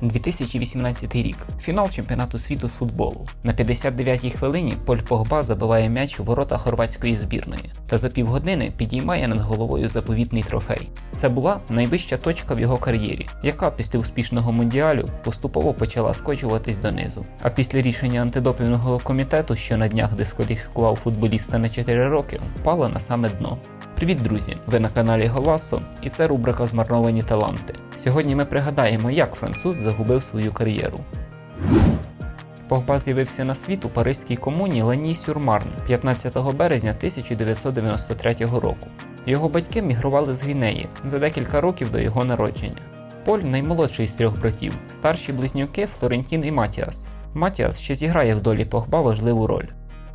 2018 рік. Фінал чемпіонату світу з футболу. На 59-й хвилині Поль Погба забиває м'яч у ворота хорватської збірної та за півгодини підіймає над головою заповітний трофей. Це була найвища точка в його кар'єрі, яка після успішного мундіалю поступово почала скочуватись донизу. А після рішення антидопінгового комітету, що на днях дискваліфікував футболіста на 4 роки, впала на саме дно. Привіт, друзі! Ви на каналі Голасо, і це рубрика Змарновані таланти. Сьогодні ми пригадаємо, як француз загубив свою кар'єру. Погба з'явився на світ у паризькій комуні Лані Сюрмарн 15 березня 1993 року. Його батьки мігрували з Гвінеї за декілька років до його народження. Поль наймолодший з трьох братів, старші близнюки Флорентін і Матіас. Матіас ще зіграє в долі Погба важливу роль.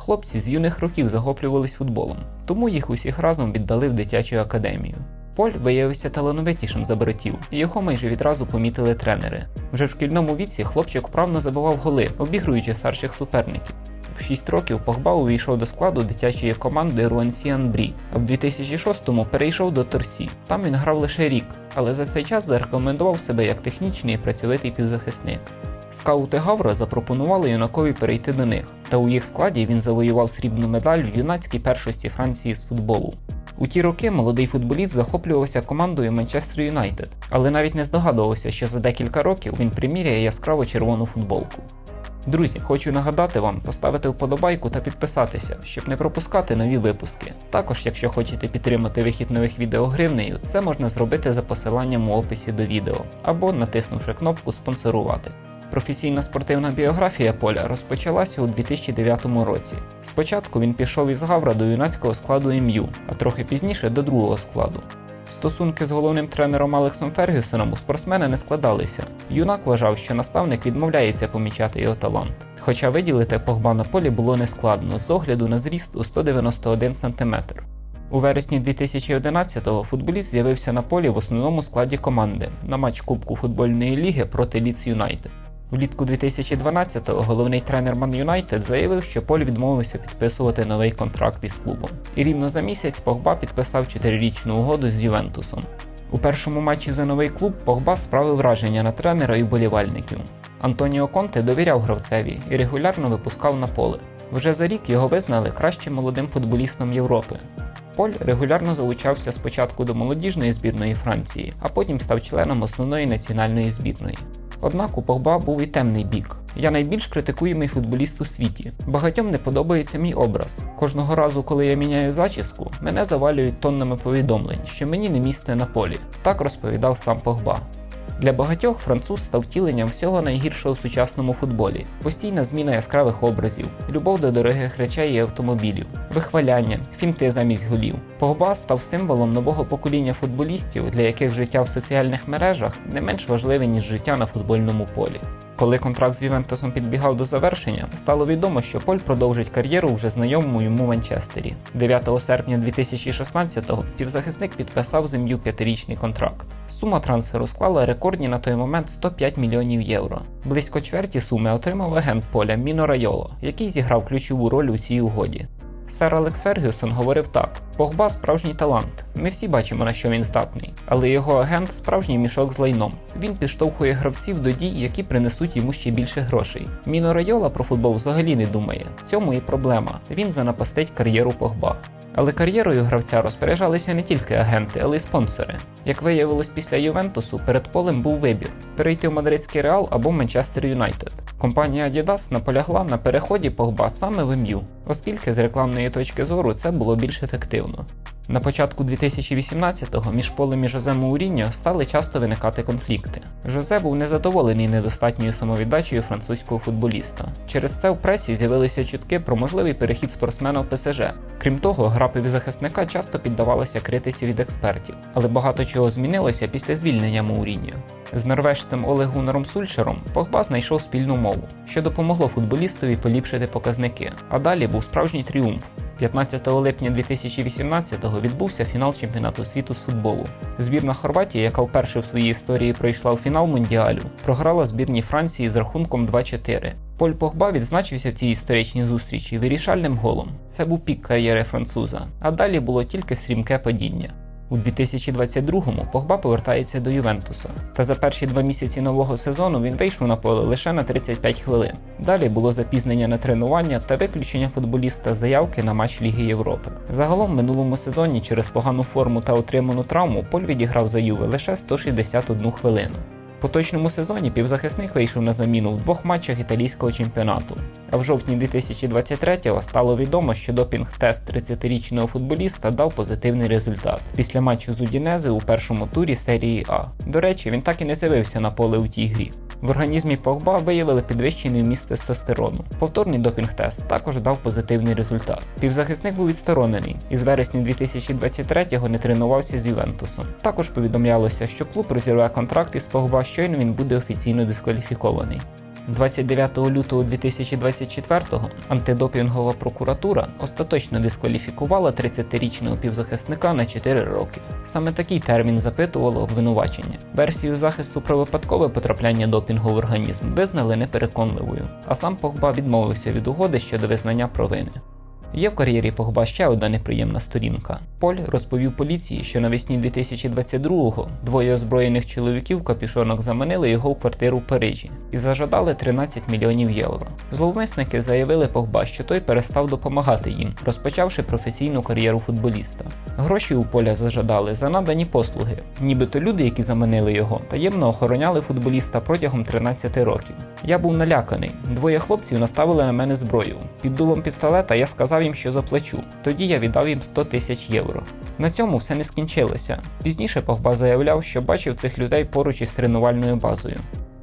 Хлопці з юних років захоплювались футболом, тому їх усіх разом віддали в дитячу академію. Поль виявився талановитішим за братів, і його майже відразу помітили тренери. Вже в шкільному віці хлопчик вправно забивав голи, обігруючи старших суперників. В 6 років Погба увійшов до складу дитячої команди Руансі Анбрі, а в 2006-му перейшов до Торсі. Там він грав лише рік, але за цей час зарекомендував себе як технічний і працьовитий півзахисник. Скаути Гавра запропонували юнакові перейти до них, та у їх складі він завоював срібну медаль в юнацькій першості Франції з футболу. У ті роки молодий футболіст захоплювався командою Манчестер Юнайтед, але навіть не здогадувався, що за декілька років він приміряє яскраво червону футболку. Друзі, хочу нагадати вам поставити вподобайку та підписатися, щоб не пропускати нові випуски. Також, якщо хочете підтримати вихід нових відео гривнею, це можна зробити за посиланням у описі до відео або натиснувши кнопку Спонсорувати. Професійна спортивна біографія Поля розпочалася у 2009 році. Спочатку він пішов із Гавра до юнацького складу ім'ю, а трохи пізніше до другого складу. Стосунки з головним тренером Алексом Фергюсоном у спортсмена не складалися. Юнак вважав, що наставник відмовляється помічати його талант. Хоча виділити Погба на полі було нескладно з огляду на зріст у 191 см. У вересні 2011-го футболіст з'явився на полі в основному складі команди на матч Кубку футбольної ліги проти Ліц Юнайтед. Влітку 2012-го головний тренер Ман Юнайтед заявив, що Поль відмовився підписувати новий контракт із клубом. І рівно за місяць Погба підписав 4-річну угоду з Ювентусом. У першому матчі за новий клуб Погба справив враження на тренера і болівальників. Антоніо Конте довіряв гравцеві і регулярно випускав на поле. Вже за рік його визнали кращим молодим футболістом Європи. Поль регулярно залучався спочатку до молодіжної збірної Франції, а потім став членом основної національної збірної. Однак у Погба був і темний бік. Я найбільш критикуємий футболіст у світі. Багатьом не подобається мій образ. Кожного разу, коли я міняю зачіску, мене завалюють тоннами повідомлень, що мені не місце на полі. Так розповідав сам Погба. Для багатьох француз став втіленням всього найгіршого в сучасному футболі: постійна зміна яскравих образів, любов до дорогих речей і автомобілів, вихваляння, фінти замість голів. Погба став символом нового покоління футболістів, для яких життя в соціальних мережах не менш важливе, ніж життя на футбольному полі. Коли контракт з Ювентусом підбігав до завершення, стало відомо, що Поль продовжить кар'єру вже знайомому йому Манчестері. 9 серпня 2016-го півзахисник підписав з ім'ю п'ятирічний контракт. Сума трансферу склала рекордні на той момент 105 мільйонів євро. Близько чверті суми отримав агент поля Міно Райоло, який зіграв ключову роль у цій угоді. Сер Алекс Фергюсон говорив так: Погба справжній талант. Ми всі бачимо, на що він здатний. Але його агент справжній мішок з лайном. Він підштовхує гравців до дій, які принесуть йому ще більше грошей. Міно Райола про футбол взагалі не думає. В цьому і проблема. Він занапастить кар'єру Погба. Але кар'єрою гравця розпоряджалися не тільки агенти, але й спонсори. Як виявилось після Ювентусу, перед полем був вибір: перейти в Мадридський Реал або Манчестер Юнайтед. Компанія Adidas наполягла на переході Погба саме в МЮ, оскільки з рекламної точки зору це було більш ефективно. На початку 2018-го між полем і Жозе Мауріньо стали часто виникати конфлікти. Жозе був незадоволений недостатньою самовіддачею французького футболіста. Через це в пресі з'явилися чутки про можливий перехід спортсмена в ПСЖ. Крім того, гра півзахисника часто піддавалася критиці від експертів, але багато чого змінилося після звільнення Мауріньо. З норвежцем Олегунаром Сульшером Погба знайшов спільну мову, що допомогло футболістові поліпшити показники. А далі був справжній тріумф. 15 липня 2018-го відбувся фінал чемпіонату світу з футболу. Збірна Хорватії, яка вперше в своїй історії пройшла у фінал Мундіалю, програла збірні Франції з рахунком 2-4. Поль Погба відзначився в цій історичній зустрічі вирішальним голом. Це був пік кар'єри француза, а далі було тільки стрімке падіння. У 2022-му Погба повертається до Ювентуса. Та за перші два місяці нового сезону він вийшов на поле лише на 35 хвилин. Далі було запізнення на тренування та виключення футболіста заявки на матч Ліги Європи. Загалом в минулому сезоні через погану форму та отриману травму Поль відіграв за Юве лише 161 хвилину. В поточному сезоні півзахисник вийшов на заміну в двох матчах італійського чемпіонату. А в жовтні 2023-го стало відомо, що допінг-тест 30-річного футболіста дав позитивний результат після матчу з Удінези у першому турі серії А. До речі, він так і не з'явився на поле у тій грі. В організмі Погба виявили підвищений вміст тестостерону. Повторний допінг-тест також дав позитивний результат. Півзахисник був відсторонений і з вересня 2023-го не тренувався з Ювентусом. Також повідомлялося, що клуб розірве контракт із Погба, щойно він буде офіційно дискваліфікований. 29 лютого 2024-го антидопінгова прокуратура остаточно дискваліфікувала 30-річного півзахисника на 4 роки. Саме такий термін запитувало обвинувачення. Версію захисту про випадкове потрапляння допінгу в організм визнали непереконливою, а сам Погба відмовився від угоди щодо визнання провини. Є в кар'єрі Погба ще одна неприємна сторінка. Поль розповів поліції, що навесні 2022-го двоє озброєних чоловіків в капюшонах заманили його в квартиру в Парижі і зажадали 13 мільйонів євро. Зловмисники заявили Погба, що той перестав допомагати їм, розпочавши професійну кар'єру футболіста. Гроші у поля зажадали за надані послуги, нібито люди, які заманили його, таємно охороняли футболіста протягом 13 років. Я був наляканий. Двоє хлопців наставили на мене зброю. Під дулом пістолета я сказав їм, що заплачу. Тоді я віддав їм 100 тисяч євро. На цьому все не скінчилося. Пізніше Погба заявляв, що бачив цих людей поруч із тренувальною базою.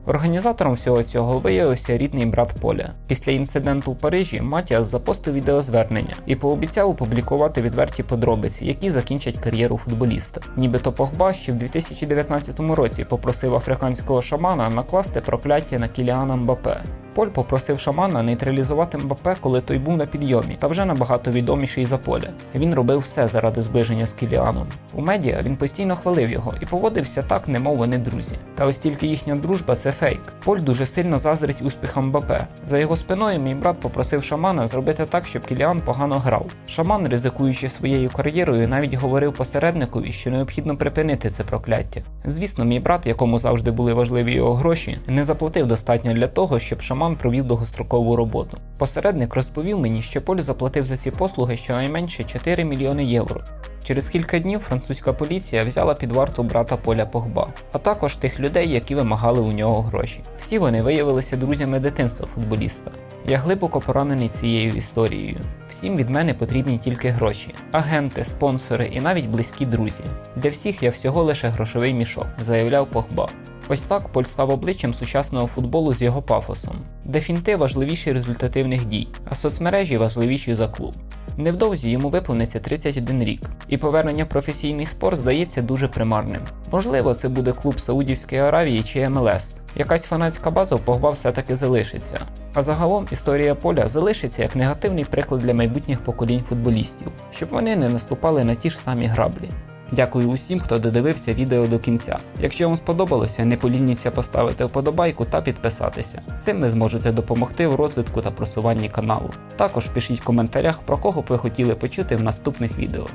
Організатором всього цього виявився рідний брат Поля. Після інциденту в Парижі Матіас запостив відеозвернення і пообіцяв опублікувати відверті подробиці, які закінчать кар'єру футболіста. Нібито Погба ще в 2019 році попросив африканського шамана накласти прокляття на Кіліана Мбапе. Поль попросив шамана нейтралізувати Мбапе, коли той був на підйомі, та вже набагато відоміший за поля. Він робив все заради зближення з Кіліаном. У медіа він постійно хвалив його і поводився так, немов вони друзі. Та ось тільки їхня дружба це фейк. Поль дуже сильно заздрить успіхам Мбапе. За його спиною мій брат попросив шамана зробити так, щоб Кіліан погано грав. Шаман, ризикуючи своєю кар'єрою, навіть говорив посередникові, що необхідно припинити це прокляття. Звісно, мій брат, якому завжди були важливі його гроші, не заплатив достатньо для того, щоб шаман провів довгострокову роботу. Посередник розповів мені, що Поль заплатив за ці послуги щонайменше 4 мільйони євро. Через кілька днів французька поліція взяла під варту брата Поля Погба, а також тих людей, які вимагали у нього гроші. Всі вони виявилися друзями дитинства футболіста. Я глибоко поранений цією історією. Всім від мене потрібні тільки гроші, агенти, спонсори і навіть близькі друзі. Для всіх я всього лише грошовий мішок, заявляв Погба. Ось так Поль став обличчям сучасного футболу з його пафосом, де фінти важливіші результативних дій, а соцмережі важливіші за клуб. Невдовзі йому виповниться 31 рік, і повернення в професійний спорт здається дуже примарним. Можливо, це буде клуб Саудівської Аравії чи МЛС. Якась фанатська база в Погба все-таки залишиться. А загалом історія поля залишиться як негативний приклад для майбутніх поколінь футболістів, щоб вони не наступали на ті ж самі граблі. Дякую усім, хто додивився відео до кінця. Якщо вам сподобалося, не полініться поставити вподобайку та підписатися. Цим ви зможете допомогти в розвитку та просуванні каналу. Також пишіть в коментарях, про кого б ви хотіли почути в наступних відео.